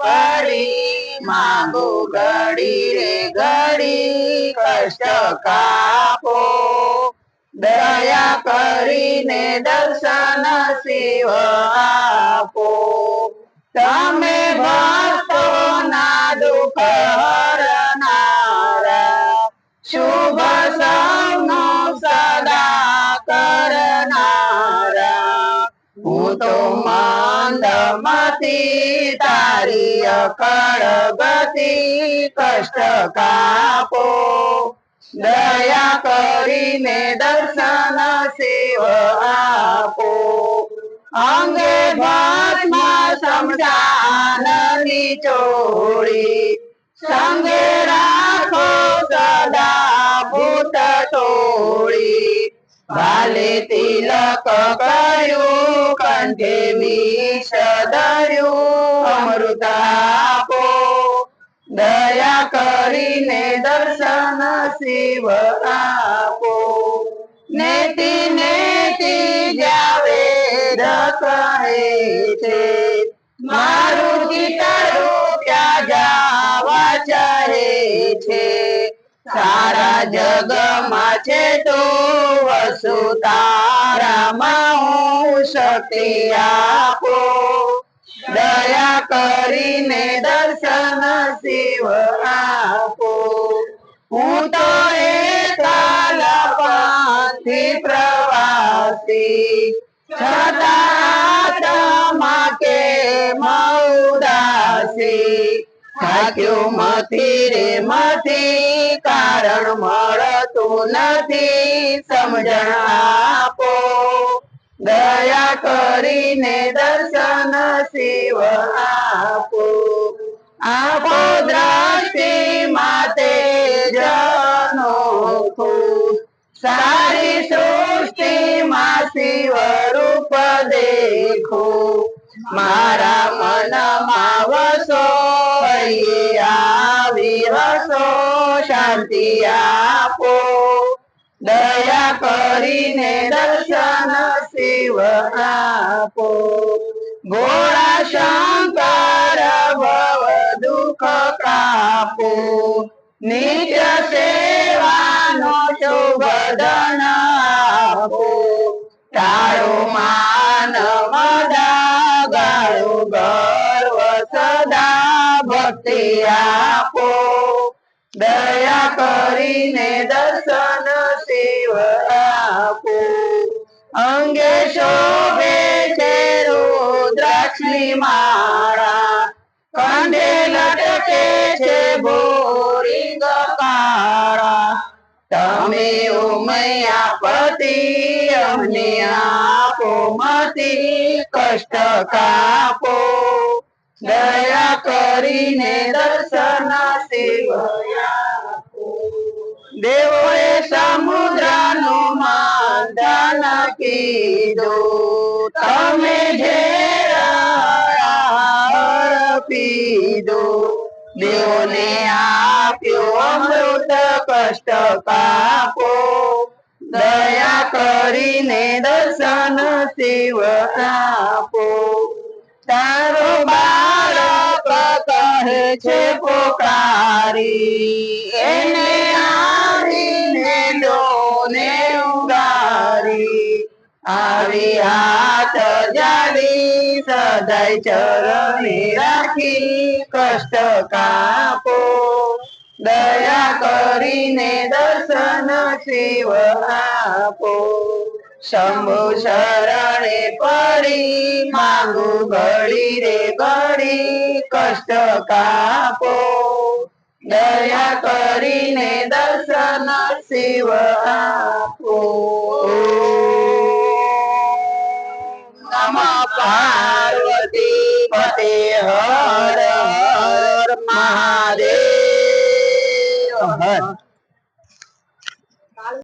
પડી, માંગો ઘડી રે ઘડી, કષ્ટ કાપો. દયા કરીને દર્શન શિવ આપો. તમે ભક્તો ના દુઃખ હરનારા, શુભ સૌનો સદા કરનારા. હું તો મંદમતી તારી અકળ ગતિ કષ્ટ કાપો દયા કરીને દર્શન સેવ આપો અંગે ભસ્મ સમજાનની ચોળી સંગે રાખો સદા ભૂત ભાલે તિલક કર્યું કંઠે વિષ દર્યું અમૃત આપો દયા કરીને દર્શન શિવ આપો નેતિ નેતિ જાવે કહે છે મારું ગીતારું ત્યાં જાવા ચાહે છે સારા જગમાં છે તો વસુ તારામાં હું શક્તિ આપો. દયા કરીને દર્શન શિવ આપો. હું તો એકલ પાંથી પ્રવાસી, છતાં માટે મૌદાસી થાક્યો મથી રે મથી કારણ મળતું નથી, સમજણ આપો. દયા કરીને દર્શન શિવ આપો. આપો દ્રષ્ટિ માતે જનો સારી સૃષ્ટિમાં શિવ રૂપ દેખો. મારા મનમાં વસો હૈયે આવી હસો શાંતિ આપો. દયા કરીને દર્શન શિવ આપો. ભોળા શંકર ભવ દુઃખ કાપો. નિત્ય સેવાનો શોભદન આપો. તારો માન મદા ગાળો ગર્વ સદા ભક્તિ દયા કરીને દર્શન શિવ આપો અંગે શોભે છે રુદ્રાક્ષની માળા. કંડે લટકે છે બોરિંગ કાળા. તમે ઉમૈયા પતિ, અમને આપો, મતી કષ્ટ કાપો. દયા કરીને દર્શન આપો દેવોએ સમુદ્રનું મંથન કીધું તમે જે પીધો દેવોને આપ્યો અમૃત કષ્ટ પાપો દયા કરીને દર્શન શિવ આપો છે પોકારી. એને આવીને ડોને ઉગારી. આવી હાથ જાડી સદાય ચરણે રાખી કષ્ટ કાપો. દયા કરીને દર્શન શિવ આપો. શંભુ શરણે પડી, માંગુ ઘડી રે ઘડી, કષ્ટ કાપો. દયા કરીને દર્શન શિવ આપો. નમ પાર્વતી પતે હર હર મહાદેવ હર.